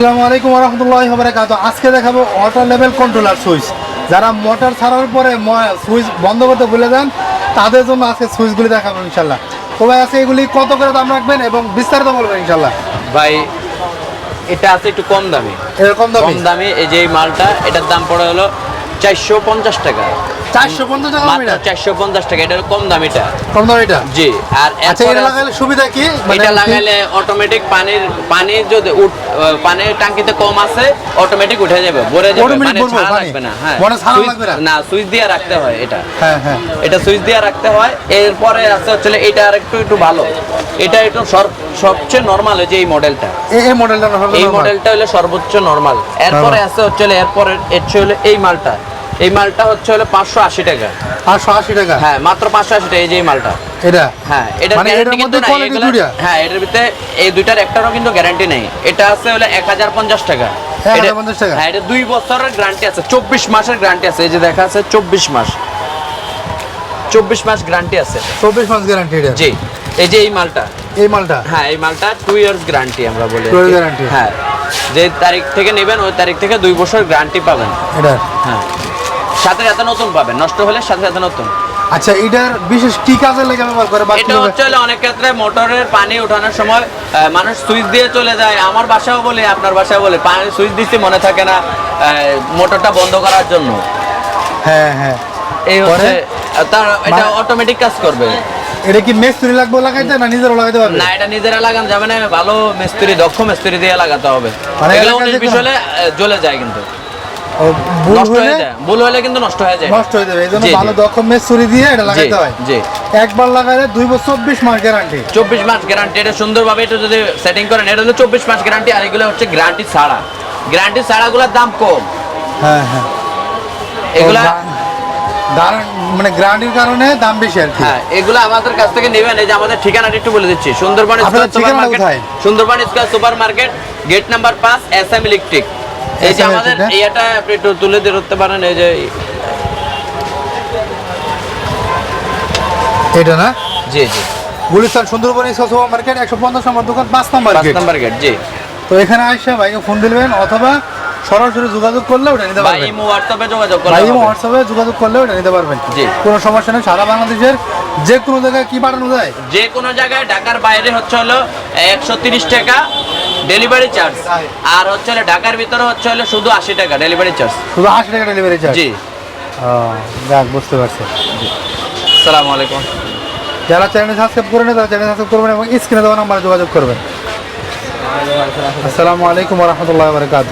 আসসালামু আলাইকুম রহমতুল্লাহ বারাকাতু আজকে দেখাবো ওয়াটার লেভেল কন্ট্রোলার সুইচ যারা মোটর ছাড়ার পরে সুইচ বন্ধ করতে ভুলে যান তাদের জন্য আজকে সুইচগুলি দেখাবো ইনশাল্লাহ তো ভাই আজকে এগুলি কত করে দাম রাখবেন এবং বিস্তারিত বলবেন ইনশাল্লাহ ভাই এটা আছে একটু কম দামি। এরকম দাম? কম দামি এই যে মালটা এটার দাম পড়ে হলো চারশো পঞ্চাশ টাকা। টাকা এটা? কম দাম এটা। জি আর আচ্ছা এটা লাগালে সুবিধা কি? মানে এটা কি- অটোমেটিক পানির পানি যদি পানির কম আছে অটোমেটিক উঠে যাবে ভরে যাবে মানে ছাড়া লাগবে না হ্যাঁ। মানে ছাড়া লাগবে না? না সুইচ দিয়ে রাখতে হয় এটা। হ্যাঁ হ্যাঁ। এটা সুইচ দিয়ে রাখতে হয় এরপরে আছে হচ্ছে এটা আর একটু একটু ভালো। এটা একটু সবচেয়ে নর্মাল যে এই মডেলটা এই- মডেলটা এই মডেলটা হলো সর্বোচ্চ নরমাল এরপরে আছে হচ্ছে এরপরে হচ্ছে হলো এই মালটা। এই মালটা হচ্ছে হলো পাঁচশো আশি টাকা। আটশো আশি টাকা? হ্যাঁ মাত্র পাঁচশো আশি টাকা এই যে এই মালটা। এটা? হ্যাঁ এটা মানে এটার মধ্যে দুইটা? হ্যাঁ এটার ভিতরে এই দুইটার একটারও কিন্তু গ্যারান্টি নেই। এটা আছে হলো এক হাজার পঞ্চাশ টাকা। 1050 টাকা? হ্যাঁ এটা দুই বছরের গ্যারান্টি আছে চব্বিশ মাসের গ্যারান্টি আছে। এই যে দেখা আছে চব্বিশ মাস। চব্বিশ মাস গ্যারান্টি আছে চব্বিশ মাস গ্যারান্টি এটা? জি এই যে এই মালটা। এই মালটা? হ্যাঁ এই মালটা টু ইয়ার্স গ্যারান্টি আমরা বলি guarantee? হ্যাঁ যে তারিখ থেকে নেবেন ওই তারিখ থেকে দুই বছর গ্যারান্টি পাবেন। এটা? হ্যাঁ। সাথে সাথে নতুন পাবেন নষ্ট হলে সাথে সাথে নতুন। আচ্ছা এটার বিশেষ কি কাজে লেগে ব্যবহার করে এটা হচ্ছে অনেক ক্ষেত্রে মোটরের পানি ওঠানোর সময় মানুষ সুইচ দিয়ে চলে যায়। আমার বাসাও বলে আপনার বাসাও বলে পানি সুইচ দিচ্ছি মনে থাকে না মোটরটা বন্ধ করার জন্য। হ্যাঁ হ্যাঁ। এই হচ্ছে তার এটা অটোমেটিক কাজ করবে। এটা কি মেস্তুরি লাগবে লাগাইতে না নিজেরও লাগাইতে পারবে? না এটা নিজেরা লাগান যাবে না ভালো মিস্ত্রি দক্ষ মিস্ত্রি দিয়ে লাগাতে হবে। মানে এগুলো এলাকায় উনিশ যে বিশ কোনো- হলে আহ, জ্বলে যায় কিন্তু। নষ্ট হয়ে যায়। ভুল হলে কিন্তু নষ্ট হয়ে যায়। নষ্ট হয়ে যাবে। ভালো দক্ষ দিয়ে এটা লাগাইতে হয়। জি। একবার লাগাইলে দুই বছর চব্বিশ মাস গ্যারান্টি চব্বিশ মাস গ্যারান্টি এটা সুন্দরভাবে এটা যদি সেটিং করেন এটা হলো চব্বিশ মাস গ্যারান্টি আর এগুলো হচ্ছে গ্যারান্টি ছাড়া। গ্যারান্টি ছাড়াগুলোর দাম কম। হ্যাঁ হ্যাঁ। এগুলা মানে গ্যারান্টির কারণে দাম বেশি আর কি। হ্যাঁ এগুলো আমাদের কাছ থেকে নেবেন। এই যে আমাদের ঠিকানাটা একটু বলে দিচ্ছি। Sundarban square super market? Sundarban square super market gate number পাঁচ এস এম ইলেকট্রিক এই যে আমাদের? এটা আপনি একটু তুলে ধরতে পারেন এই যে এটা না? জি জি। গুলিস্তান সুন্দরবন সুপার মার্কেট একশো পঞ্চাশ নম্বর দোকান পাঁচ নম্বর গেট নাম্বার গেট জি। তো এখানে আসে ভাইকে ফোন দিবেন অথবা সরাসরি যোগাযোগ করলে ওটা নিতে পারবেন। ইমো হোয়াটসঅ্যাপে যোগাযোগ করলে হবে। হোয়াটসঅ্যাপে যোগাযোগ করলে ওটা নিতে পারবেন। জি। কোনো সমস্যা নেই সারা বাংলাদেশের যে কোনো জায়গায় কি পাঠানো যায়? যে কোনো জায়গায় ঢাকার বাইরে হচ্ছে হলো একশো তিরিশ টাকা ডেলিভারি চার্জ আর হচ্ছে হলো ঢাকার ভিতরে হচ্ছে হলো শুধু আশি টাকা ডেলিভারি চার্জ শুধু আশি টাকা ডেলিভারি চার্জ জি। যাক বুঝতে পারছি। আসসালামু আলাইকুম। যারা চ্যানেল সাবস্ক্রাইব করে না তারা চ্যানেল সাবস্ক্রাইব করবেন এবং স্ক্রিনে দেওয়া নাম্বারে যোগাযোগ করবেন। আসসালামু আলাইকুম রহমতুল্লাহ বারকাত